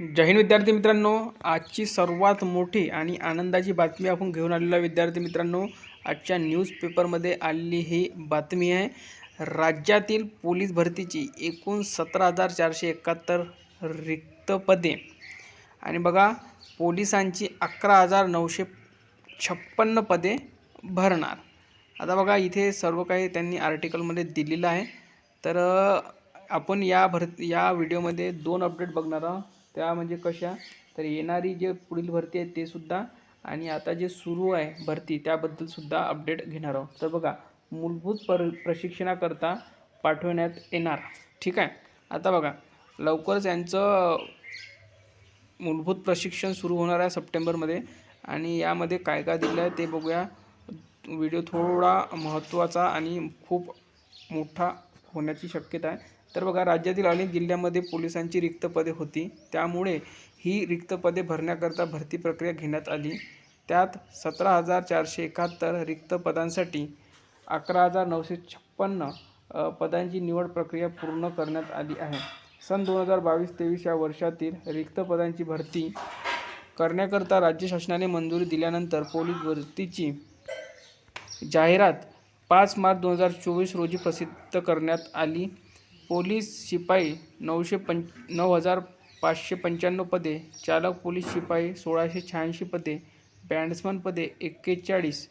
जय हिंद विद्यार्थी मित्रांनो. आजची सर्वात मोठी आणि आनंदाची बातमी आपण घेऊन आलेलो आहे विद्यार्थी मित्रांनो. आजच्या न्यूजपेपरमध्ये आलेली ही बातमी आहे. राज्यातील पोलीस भरतीची एकूण सतरा हजार चारशे एकाहत्तर रिक्त पदे. आणि बघा पोलिसांची अकरा हजार नऊशे छप्पन्न पदे भरणार. आता बघा इथे सर्व काही त्यांनी आर्टिकलमध्ये दिलेलं आहे. तर आपण या भर या व्हिडिओमध्ये दोन अपडेट बघणार आहोत. त्या म्हणजे कशा? तर येणारी जे पुढील भरती आहे ते सुद्धा आणि आता जे सुरू आहे भरती त्याबद्दलसुद्धा अपडेट घेणार आहोत. तर बघा मूलभूत पर प्रशिक्षणाकरता पाठवण्यात येणार. ठीक आहे? आता बघा लवकरच यांचं मूलभूत प्रशिक्षण सुरू होणार आहे सप्टेंबरमध्ये आणि यामध्ये काय काय दिलं आहे ते बघूया. व्हिडिओ थोडा महत्त्वाचा आणि खूप मोठा होण्याची शक्यता आहे. तर बघा राज्यातील अनेक जिल्ह्यामध्ये पोलिसांची रिक्त पदे होती. त्यामुळे ही रिक्त पदे भरण्याकरता भरती प्रक्रिया घेण्यात आली. त्यात सतरा हजार चारशे एकाहत्तर रिक्त पदांसाठी अकरा हजार नऊशे छप्पन्न पदांची निवड प्रक्रिया पूर्ण करण्यात आली आहे. सन दोन हजार बावीस तेवीस या वर्षातील रिक्त पदांची भरती करण्याकरता राज्य शासनाने मंजुरी दिल्यानंतर पोलीस भरतीची जाहिरात पाच मार्च दोन हजार चोवीस रोजी प्रसिद्ध करण्यात आली. पोलीस शिपाई नऊशे पं नऊ हजार पाचशे पंच्याण्णव पदे चालक पोलीस शिपाई सोळाशे शहाऐंशी पदे बँड्समन पदे एक्केचाळीस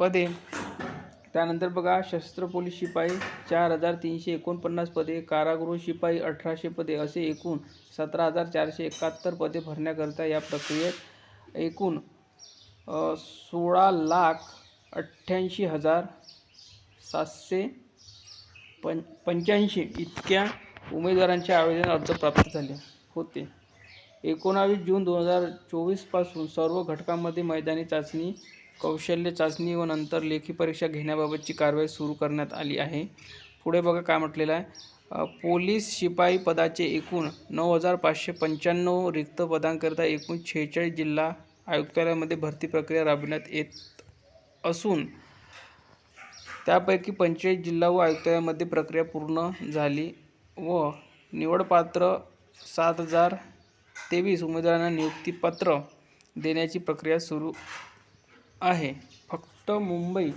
पदे. त्यानंतर बघा शस्त्र पोलीस शिपाई चार हजार तीनशे एकोणपन्नास पदे कारागृह शिपाई अठराशे पदे असे एकूण सतरा हजार चारशे एकाहत्तर पदे भरण्याकरता या प्रक्रियेत एकूण सोळा लाख अठ्ठ्याऐंशी हजार सातशे पं पंच्याऐंशी इतक्या उमेदवारांचे आवेदन अर्ज प्राप्त झाले होते. एकोणावीस जून दोन हजार चोवीसपासून सर्व घटकांमध्ये मैदानी चाचणी कौशल्य चाचणी व नंतर लेखी परीक्षा घेण्याबाबतची कारवाई सुरू करण्यात आली आहे. पुढे बघा काय म्हटलेलं आहे. पोलीस शिपाई पदाचे एकूण नऊ हजार पाचशे पंच्याण्णव रिक्त पदांकरिता एकूण शेहेचाळीस जिल्हा आयुक्तालयामध्ये भरती प्रक्रिया राबविण्यात येत असून त्यापैकी पंचेचाळीस जिल्हा व आयुक्तालयामध्ये प्रक्रिया पूर्ण झाली व निवडपात्र सात हजार तेवीस उमेदवारांना नियुक्तीपत्र देण्याची प्रक्रिया सुरू आहे. फक्त मुंबई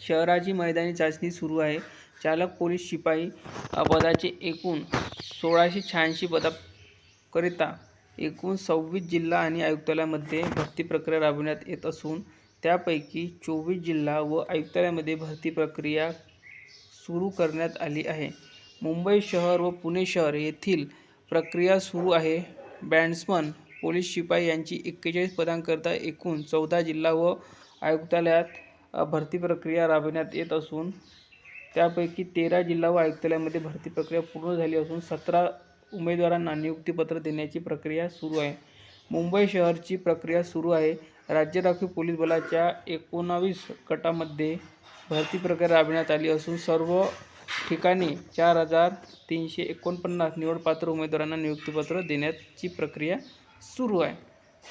शहराची मैदानी चाचणी सुरू आहे. चालक पोलीस शिपाई पदाचे एकूण सोळाशे शहाऐंशी पदाकरिता एकूण सव्वीस जिल्हा आणि आयुक्तालयामध्ये भरती प्रक्रिया राबविण्यात येत असून त्यापैकी चोवीस जिल्हा व आयुक्तालयामध्ये भरती प्रक्रिया सुरू करण्यात आली आहे. मुंबई शहर व पुणे शहर येथील प्रक्रिया सुरू आहे. बँड्समन पोलीस शिपाई यांची एक्केचाळीस पदांकरता एकूण चौदा जिल्हा व आयुक्तालयात भरती प्रक्रिया राबविण्यात येत असून त्यापैकी तेरा जिल्हा व आयुक्तालयामध्ये भरती प्रक्रिया पूर्ण झाली असून सतरा उमेदवारांना नियुक्तीपत्र देण्याची प्रक्रिया सुरू आहे. मुंबई शहरची प्रक्रिया सुरू आहे. राज्य राखीव पोलीस बलाच्या एकोणावीस गटामध्ये भरती प्रक्रिया राबविण्यात आली असून सर्व ठिकाणी चार हजार तीनशे एकोणपन्नास निवडपात्र उमेदवारांना नियुक्तीपत्र देण्याची प्रक्रिया सुरू आहे.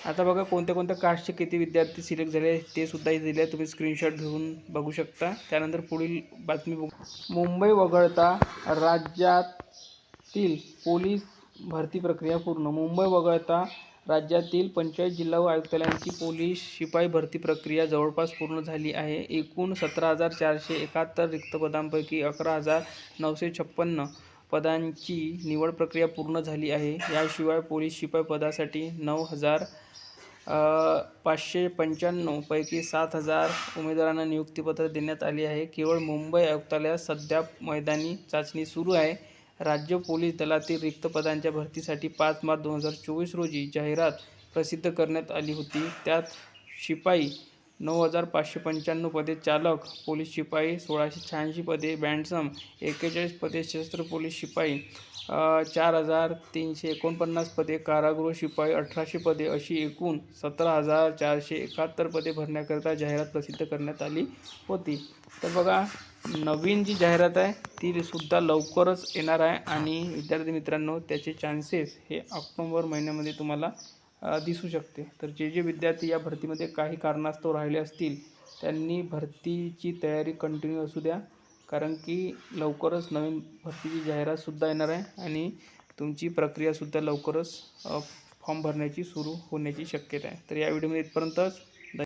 आता बघा कोणत्या कोणत्या कास्टचे किती विद्यार्थी सिलेक्ट झाले ते सुद्धा इथे दिले तुम्ही स्क्रीनशॉट घेऊन बघू शकता. त्यानंतर पुढील बातमी बघू. मुंबई वगळता राज्यातील पोलीस भरती प्रक्रिया पूर्ण. मुंबई वगळता राज्यातील पंचायत जिल्हा व आयुक्तालयांची पोलीस शिपाई भरती प्रक्रिया जवळपास पूर्ण झाली आहे. एकूण सतरा हजार चारशे एकाहत्तर रिक्त पदांपैकी अकरा हजार नऊशे छप्पन्न पदांची निवड प्रक्रिया पूर्ण झाली आहे. याशिवाय पोलीस शिपाई पदासाठी नऊ हजार पाचशे पंच्याण्णवपैकी सात हजार उमेदवारांना नियुक्तीपत्र देण्यात आली आहे. केवळ मुंबई आयुक्तालयात सध्या मैदानी चाचणी सुरू आहे. राज्य पोलीस दलातील रिक्त पदांच्या भरतीसाठी पाच मार्च दोन हजार चोवीस रोजी जाहिरात प्रसिद्ध करण्यात आली होती. त्यात शिपाई नऊ हजार पाचशे पंच्याण्णव पदे चालक पोलीस शिपाई सोळाशे शहाऐंशी पदे बँडसम एक्केचाळीस पदे शस्त्र पोलीस शिपाई चार हजार तीनशे एकोणपन्नास पदे कारागृह शिपाई अठराशे पदे अशी एकूण सतरा हजार चारशे एकाहत्तर पदे भरण्याकरिता जाहिरात प्रसिद्ध करण्यात आली होती. तर बघा नवीन जी जाहिरात आहे ती सुद्धा लवकरच येणार आहे आणि विद्यार्थी मित्रांनो त्याचे चान्सेस हे ऑक्टोंबर महिन्यामध्ये तुम्हाला दिसू शकते. तर जे जे विद्यार्थी या भरतीमध्ये काही कारणास्तव राहिले असतील त्यांनी भरतीची तयारी कंटिन्यू असू द्या. कारण की लवकरच नवीन भरतीची जाहिरातसुद्धा येणार आहे आणि तुमची प्रक्रियासुद्धा लवकरच फॉर्म भरण्याची सुरू होण्याची शक्यता आहे. तर या व्हिडिओमध्ये इथपर्यंतच